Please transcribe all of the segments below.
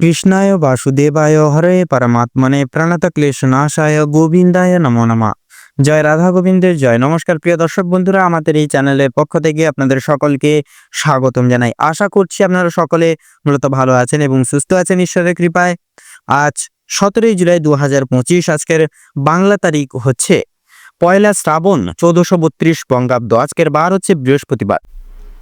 কৃষ্ণায় বাসুদেবায় হরে পরমাত্মনে প্রণত ক্লেশনাশায় গোবিন্দায় নমো নমঃ জয় রাধা গোবিন্দের জয় নমস্কার প্রিয় দর্শক বন্ধুরা, আমাদের এই চ্যানেলের পক্ষ থেকে আপনাদের সকলকে স্বাগতম জানাই। আশা করছি আপনারা সকলে মূলত ভালো আছেন এবং সুস্থ আছেন ঈশ্বরের কৃপায়। আজ সতেরোই জুলাই দু হাজার পঁচিশ, আজকের বাংলা তারিখ হচ্ছে পয়লা শ্রাবণ চৌদ্দশো বত্রিশ বঙ্গাব্দ। আজকের বার হচ্ছে বৃহস্পতিবার।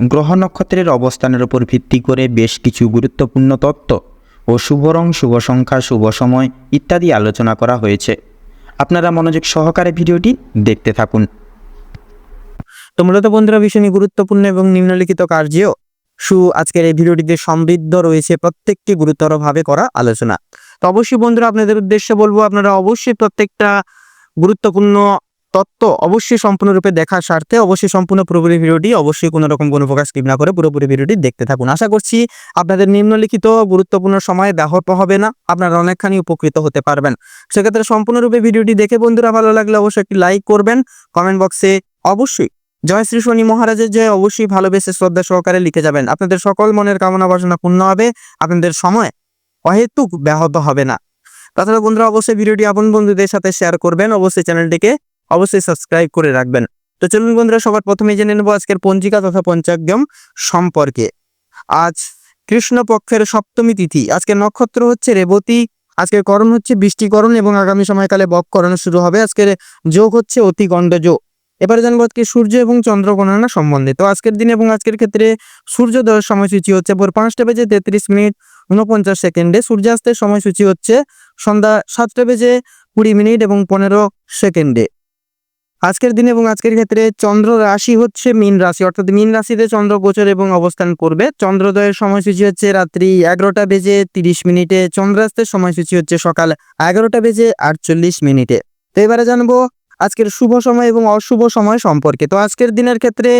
গ্রহ নক্ষত্রের অবস্থানের উপর ভিত্তি করে বেশ কিছু গুরুত্বপূর্ণ তত্ত্ব ও শুভ রং, শুভ সংখ্যা, শুভ সময় ইত্যাদি আলোচনা করা হয়েছে। আপনারা মনোযোগ সহকারে ভিডিওটি দেখতে থাকুন। তো মূলত বন্ধুরা, ভীষণই গুরুত্বপূর্ণ এবং নিম্নলিখিত কার্যেও সু আজকের এই ভিডিওটিতে সমৃদ্ধ রয়েছে প্রত্যেকটি গুরুতরভাবে করা আলোচনা। তো অবশ্যই বন্ধুরা, আপনাদের উদ্দেশ্যে বলব, আপনারা অবশ্যই প্রত্যেকটা গুরুত্বপূর্ণ তত্ত্ব অবশ্যই সম্পূর্ণরূপে দেখার স্বার্থে অবশ্যই সম্পূর্ণ পুরোপুরি ভিডিওটি অবশ্যই কোনো রকম কোনো প্রকাশ স্কিপ না করে পুরোপুরি ভিডিওটি দেখতে থাকুন। আশা করছি আপনাদের নিম্নলিখিত গুরুত্বপূর্ণ সময় ব্যাহত হবে না, আপনারা অনেকখানি উপকৃত হতে পারবেন। সেক্ষেত্রে সম্পূর্ণরূপে ভিডিওটি দেখে বন্ধুরা ভালো লাগলে অবশ্যই একটি লাইক করবেন কমেন্ট বক্সে অবশ্যই জয় শ্রী শনি মহারাজের জয় অবশ্যই ভালোবেসে শ্রদ্ধা সহকারে লিখে যাবেন। আপনাদের সকল মনের কামনা বাসনা পূর্ণ হবে, আপনাদের সময় অহেতুক ব্যাহত হবে না। তাছাড়া বন্ধুরা অবশ্যই ভিডিওটি আপন বন্ধুদের সাথে শেয়ার করবেন, অবশ্যই চ্যানেলটিকে অবশ্যই সাবস্ক্রাইব করে রাখবেন। তো চলুন বন্ধুরা, সবার প্রথমে জেনে নেব আজকের পঞ্জিকা তথা পঞ্চাগ্যম সম্পর্কে। আজ কৃষ্ণপক্ষের সপ্তমী তিথি। আজকের নক্ষত্র হচ্ছে রেবতী। আজকের করণ হচ্ছে বৃষ্টিকরণ এবং আগামী সময়কালে বককরণ শুরু হবে। আজকের যোগ হচ্ছে অতি গণ্ড যোগ এবারে জানব আজকে সূর্য এবং চন্দ্র গণনা সম্বন্ধে। তো আজকের দিন এবং আজকের ক্ষেত্রে সূর্যোদয়ের সময়সূচি হচ্ছে ভোর পাঁচটা বেজে তেত্রিশ মিনিট উনপঞ্চাশ সেকেন্ডে। সূর্যাস্তের সময়সূচি হচ্ছে সন্ধ্যা সাতটা বেজে কুড়ি মিনিট এবং পনেরো সেকেন্ডে। আজকের দিন এবং আজকের ক্ষেত্রে চন্দ্র রাশি হচ্ছে মীন রাশি, অর্থাৎ মীন রাশিতে চন্দ্র গোচর এবং অবস্থান করবে। চন্দ্রোদয়ের সময়সূচি হচ্ছে রাত্রি এগারোটা বেজে তিরিশ মিনিটে, চন্দ্রাস্তের সময়সূচি হচ্ছে সকাল এগারোটা বেজে আটচল্লিশ মিনিটে। তো এবারে জানব আজকের শুভ সময় এবং অশুভ সময় সম্পর্কে। তো আজকের দিনের ক্ষেত্রে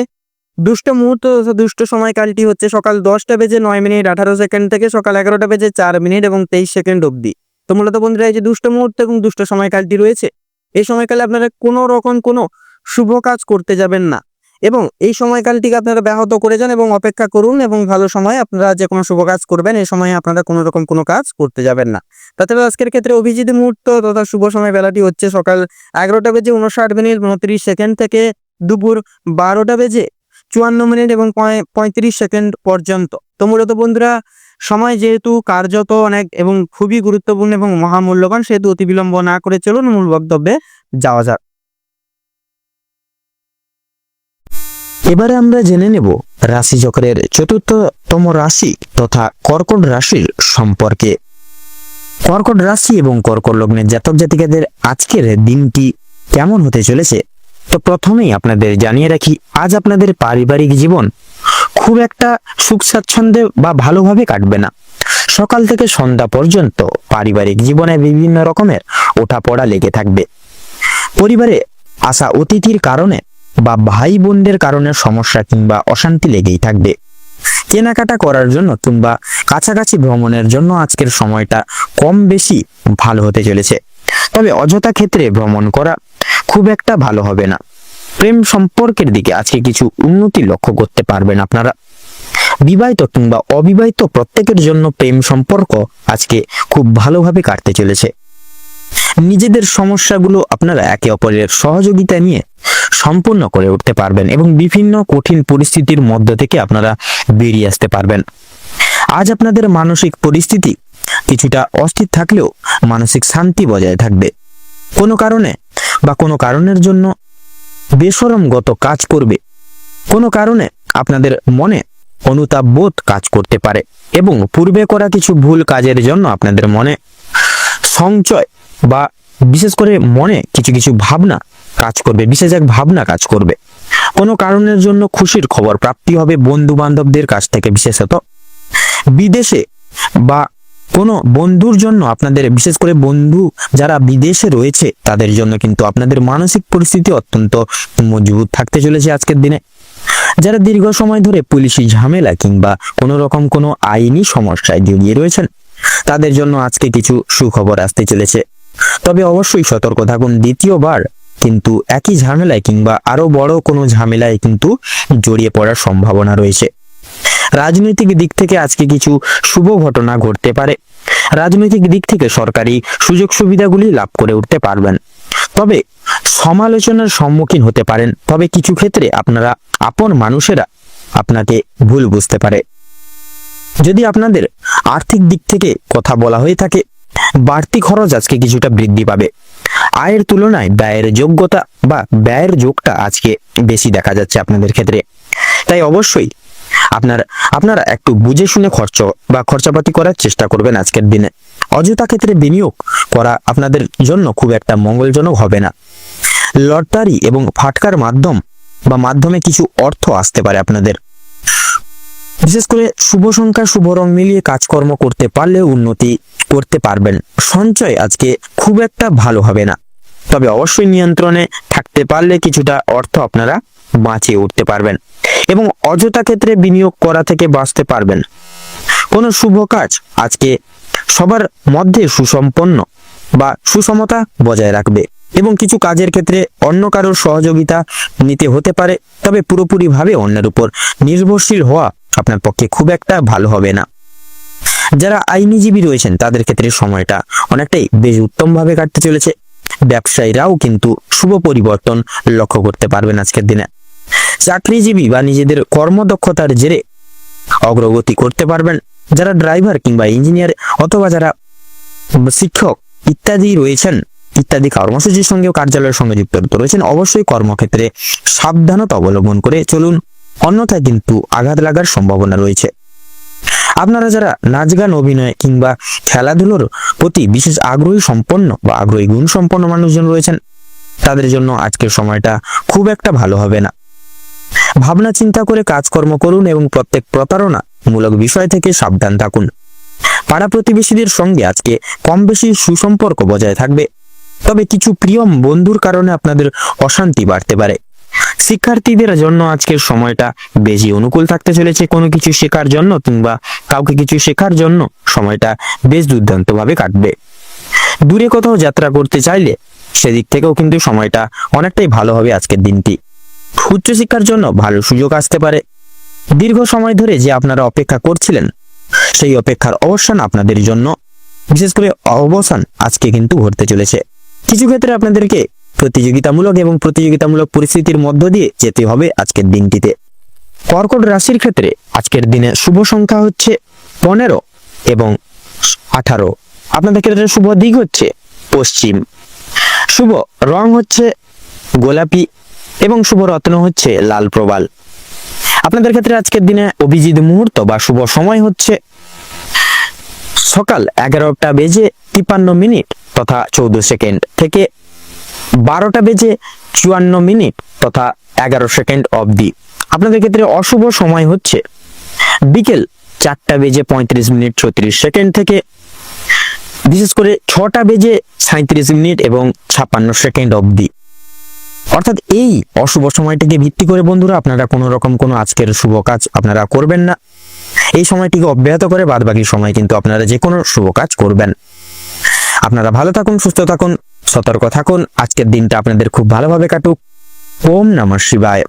দুষ্ট মুহূর্ত দুষ্ট সময়কালটি হচ্ছে সকাল দশটা বেজে নয় মিনিট, আঠারো সেকেন্ড থেকে সকাল এগারোটা বেজে চার মিনিট এবং তেইশ সেকেন্ড অবধি। তো মূলত বন্ধুরা, এই যে দুষ্ট মুহূর্ত এবং দুষ্ট সময়কালটি রয়েছে এই সময়কালে আপনারা কোনো রকম কোনো শুভ কাজ করতে যাবেন না। এবং এই সময়কালটিকে আপনারা ব্যাহত করে যান এবং অপেক্ষা করুন এবং ভালো সময় আপনারা যে কোনো শুভ কাজ করবেন, এই সময়ে আপনারা কোনো রকম কোনো কাজ করতে যাবেন না। তাছাড়া আজকের ক্ষেত্রে অভিজিৎ মুহূর্ত তথা শুভ সময় বেলাটি হচ্ছে সকাল এগারোটা বেজে উনষাট মিনিট উনত্রিশ সেকেন্ড থেকে দুপুর বারোটা বেজে চুয়ান্ন মিনিট এবং পঁয়- পঁয়ত্রিশ সেকেন্ড পর্যন্ত। তো মূলত বন্ধুরা সময় যেহেতু কার্যত অনেক এবং খুবই গুরুত্বপূর্ণ এবং মহামূল্যবান, সেহেতু অতি বিলম্ব না করে চলুন মূল বক্তব্যে যাওয়া যাক। এবারে আমরা জেনে নেব রাশি চক্রের চতুর্থতম রাশি তথা কর্কট রাশির সম্পর্কে। কর্কট রাশি এবং কর্কট লগ্নের জাতক জাতিকাদের আজকের দিনটি কেমন হতে চলেছে? তো প্রথমেই আপনাদের জানিয়ে রাখি, আজ আপনাদের পারিবারিক জীবন খুব একটা সুখ স্বাচ্ছন্দ্যে বা ভালোভাবে কাটবে না। সকাল থেকে সন্ধ্যা পর্যন্ত পারিবারিক জীবনে বিভিন্ন রকমের ওঠাপড়া লেগে থাকবে। পরিবারে আসা অতিথির কারণে বা ভাই বোনদের কারণে সমস্যা কিংবা অশান্তি লেগেই থাকবে। কেনাকাটা করার জন্য কিংবা কাছাকাছি ভ্রমণের জন্য আজকের সময়টা কম বেশি ভালো হতে চলেছে। তবে অযথা ক্ষেত্রে ভ্রমণ করা খুব একটা ভালো হবে না। প্রেম সম্পর্কের দিকে আজকে কিছু উন্নতি লক্ষ্য করতে পারবেন আপনারা। বিবাহিত কিংবা অবিবাহিত প্রত্যেকের জন্য প্রেম সম্পর্ক আজকে খুব ভালোভাবে কাটতে চলেছে। নিজেদের সমস্যাগুলো আপনারা একে অপরের সহযোগিতা নিয়ে সম্পূর্ণ করে উঠতে পারবেন এবং বিভিন্ন কঠিন পরিস্থিতির মধ্য থেকে আপনারা বেরিয়ে আসতে পারবেন। আজ আপনাদের মানসিক পরিস্থিতি কিছুটা অস্থির থাকলেও মানসিক শান্তি বজায় থাকবে। কোনো কারণে বা কোনো কারণের জন্য বেসরমগত কাজ করবে। কোনো কারণে আপনাদের মনে অনুতাপ বোধ কাজ করতে পারে এবং পূর্বে করা কিছু ভুল কাজের জন্য আপনাদের মনে সঞ্চয় বা বিশেষ করে মনে কিছু কিছু ভাবনা কাজ করবে, বিশেষ এক ভাবনা কাজ করবে। কোনো কারণের জন্য খুশির খবর প্রাপ্তি হবে বন্ধু বান্ধবদের কাছ থেকে, বিশেষত বিদেশে বা কোনো বন্ধুর জন্য আপনাদের, বিশেষ করে বন্ধু যারা বিদেশে রয়েছে, তাদের জন্য কিন্তু আপনাদের মানসিক পরিস্থিতি অত্যন্ত মজবুত থাকতে চলেছে আজকের দিনে। যারা দীর্ঘ সময় ধরে পুলিশি ঝামেলা কিংবা কোনো রকম কোনো আইনি সমস্যায় জড়িয়ে রয়েছেন, তাদের জন্য আজকে কিছু সুখবর আসতে চলেছে। তবে অবশ্যই সতর্ক থাকুন দ্বিতীয়বার, কিন্তু একই ঝামেলায় কিংবা আরও বড় কোনো ঝামেলায় কিন্তু জড়িয়ে পড়ার সম্ভাবনা রয়েছে। রাজনৈতিক দিক থেকে আজকে কিছু শুভ ঘটনা ঘটতে পারে। রাজনৈতিক দিক থেকে সরকারি সুযোগ সুবিধাগুলি লাভ করে উঠতে পারবেন। তবে সমালোচনার সম্মুখীন হতে পারেন। তবে কিছু ক্ষেত্রে আপনারা আপন মানুষেরা আপনাকে ভুল বুঝতে পারে। যদি আপনাদের আর্থিক দিক থেকে কথা বলা হয়ে থাকে, বাড়তি খরচ আজকে কিছুটা বৃদ্ধি পাবে। আয়ের তুলনায় ব্যয়ের যোগ্যতা বা ব্যয়ের যোগটা আজকে বেশি দেখা যাচ্ছে আপনাদের ক্ষেত্রে। তাই অবশ্যই আপনার, আপনারা একটু বুঝে শুনে খরচ, বা খরচাপাতি করার চেষ্টা করবেন আজকের দিনে। অযথা ক্ষেত্রে বিনিয়োগ করা আপনাদের জন্য খুব একটা মঙ্গলজনক হবে না। লটারি এবং ফাটকার মাধ্যম বা মাধ্যমে কিছু অর্থ আসতে পারে আপনাদের। বিশেষ করে শুভ সংখ্যা, শুভ রং মিলিয়ে কাজকর্ম করতে পারলে উন্নতি করতে পারবেন। সঞ্চয় আজকে খুব একটা ভালো হবে না। তবে অবশ্যই নিয়ন্ত্রণে থাকতে পারলে কিছুটা অর্থ আপনারা বাঁচিয়ে উঠতে পারবেন এবং অযথা ক্ষেত্রে বিনিয়োগ করা থেকে বাঁচতে পারবেন। কোনো শুভ কাজ আজকে সবার মধ্যে সুসম্পন্ন বা সুষমতা বজায় রাখবে এবং কিছু কাজের ক্ষেত্রে অন্য কারোর সহযোগিতা নিতে হতে পারে, তবে পুরোপুরিভাবে অন্যের উপর নির্ভরশীল হওয়া আপনার পক্ষে খুব একটা ভালো হবে না। যারা আইনজীবী রয়েছেন, তাদের ক্ষেত্রে সময়টা অনেকটাই বেশ উত্তমভাবে কাটতে চলেছে। ব্যবসায়ীরাও কিন্তু শুভ পরিবর্তন লক্ষ্য করতে পারবেন আজকের দিনে। চাকরিজীবী বা নিজেদের কর্মদক্ষতার জেরে অগ্রগতি করতে পারবেন। যারা ড্রাইভার কিংবা ইঞ্জিনিয়ার অথবা যারা শিক্ষক ইত্যাদি রয়েছেন, ইত্যাদি কর্মসূচির সঙ্গেও কার্যালয়ের সঙ্গে যুক্ত রয়েছেন, অবশ্যই কর্মক্ষেত্রে সাবধানতা অবলম্বন করে চলুন। অন্যথায় কিন্তু আঘাত লাগার সম্ভাবনা রয়েছে। আপনারা যারা নাচ গান, অভিনয় কিংবা খেলাধুলোর প্রতি বিশেষ আগ্রহী সম্পন্ন বা আগ্রহী গুণ সম্পন্ন মানুষজন রয়েছেন, তাদের জন্য আজকের সময়টা খুব একটা ভালো হবে না। ভাবনা চিন্তা করে কাজকর্ম করুন এবং প্রত্যেক প্রতারণা মূলক বিষয় থেকে সাবধান থাকুন। পাড়া প্রতিবেশীদের সঙ্গে আজকে কম বেশি সুসম্পর্ক বজায় থাকবে। তবে কিছু প্রিয় বন্ধুর কারণে আপনাদের অশান্তি বাড়তে পারে। শিক্ষার্থীদের জন্য আজকের সময়টা বেশি অনুকূল থাকতে চলেছে। কোনো কিছু শেখার জন্য কিংবা কাউকে কিছু শেখার জন্য সময়টা বেশ দুর্দান্তভাবে কাটবে। দূরে কোথাও যাত্রা করতে চাইলে সেদিক থেকেও কিন্তু সময়টা অনেকটাই ভালো হবে আজকের দিনটি। উচ্চশিক্ষার জন্য ভালো সুযোগ আসতে পারে। দীর্ঘ সময় ধরে যে আপনারা অপেক্ষা করছিলেন, সেই অপেক্ষার অবসান আপনাদের জন্য। বিশেষ করে অবসান আজকে কিন্তু ঘটতে চলেছে। কিছু ক্ষেত্রে আপনাদেরকে প্রতিযোগিতামূলক এবং প্রতিযোগিতামূলক পরিস্থিতির মধ্য দিয়ে যেতে হবে আজকের দিনটিতে। কর্কট রাশির ক্ষেত্রে আজকের দিনে শুভ সংখ্যা হচ্ছে পনেরো এবং আঠারো। আপনাদের ক্ষেত্রে শুভ দিক হচ্ছে পশ্চিম। শুভ রং হচ্ছে গোলাপি এবং শুভ রত্ন হচ্ছে লাল প্রবাল। আপনাদের ক্ষেত্রে আজকের দিনে অভিজিৎ মুহূর্ত বা শুভ সময় হচ্ছে সকাল এগারোটা বেজে তিপান্ন মিনিট তথা চৌদ্দ সেকেন্ড থেকে বারোটা বেজে চুয়ান্ন মিনিট তথা এগারো সেকেন্ড অবধি। আপনাদের ক্ষেত্রে অশুভ সময় হচ্ছে বিকেল চারটা বেজে পঁয়ত্রিশ মিনিট ছত্রিশ সেকেন্ড থেকে বিশেষ করে ছটা বেজে সাঁত্রিশ মিনিট এবং ছাপ্পান্ন সেকেন্ড অবধি। অর্থাৎ এই অশুভ সময়টিকে ভিত্তি করে বন্ধুরা আপনারা কোনো রকম কোনো আজকের শুভ কাজ আপনারা করবেন না। এই সময়টিকে অব্যাহত করে বাদ বাকি সময় কিন্তু আপনারা যে কোনো শুভ কাজ করবেন। আপনারা ভালো থাকুন, সুস্থ থাকুন, সতর্ক থাকুন। আজকের দিনটা আপনাদের খুব ভালোভাবে কাটুক। ওম নমঃ শিবায়।